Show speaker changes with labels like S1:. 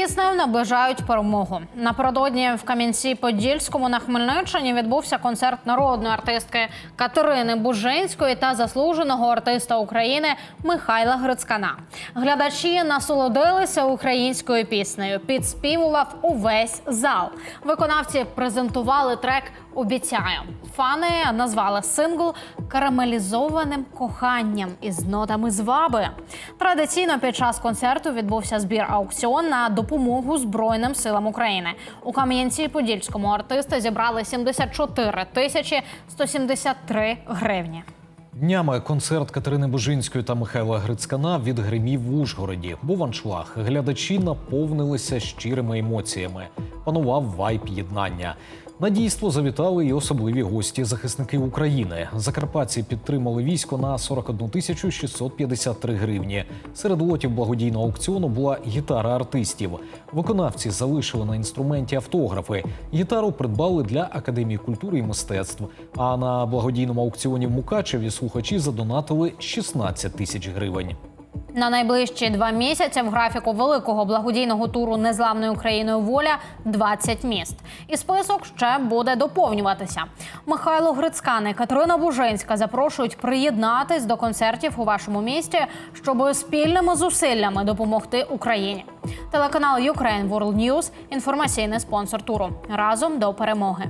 S1: Піснею наближають перемогу. Напередодні в Кам'янці-Подільському на Хмельниччині відбувся концерт народної артистки Катерини Бужинської та заслуженого артиста України Михайла Грицькана. Глядачі насолодилися українською піснею. Підспівував увесь зал. Виконавці презентували трек Обіцяю. Фани назвали сингл карамелізованим коханням із нотами зваби. Традиційно під час концерту відбувся збір аукціон на допомогу Збройним силам України. У Кам'янці-Подільському артисти зібрали 74 тисячі 173 гривні.
S2: Днями концерт Катерини Бужинської та Михайла Грицькана відгримів в Ужгороді. Був аншлаг. Глядачі наповнилися щирими емоціями. Панував вайб єднання. На дійство завітали і особливі гості захисники України. Закарпатці підтримали військо на 41 тисячу 653 гривні. Серед лотів благодійного аукціону була гітара артистів. Виконавці залишили на інструменті автографи. Гітару придбали для Академії культури і мистецтв. А на благодійному аукціоні в Мукачеві слухачі задонатили 16 тисяч гривень.
S1: На найближчі два місяці в графіку великого благодійного туру незламною Україною воля 20 міст. І список ще буде доповнюватися. Михайло Грицькан і Катерина Бужинська запрошують приєднатись до концертів у вашому місті, щоб спільними зусиллями допомогти Україні. Телеканал Ukraine World News – інформаційний спонсор туру. Разом до перемоги.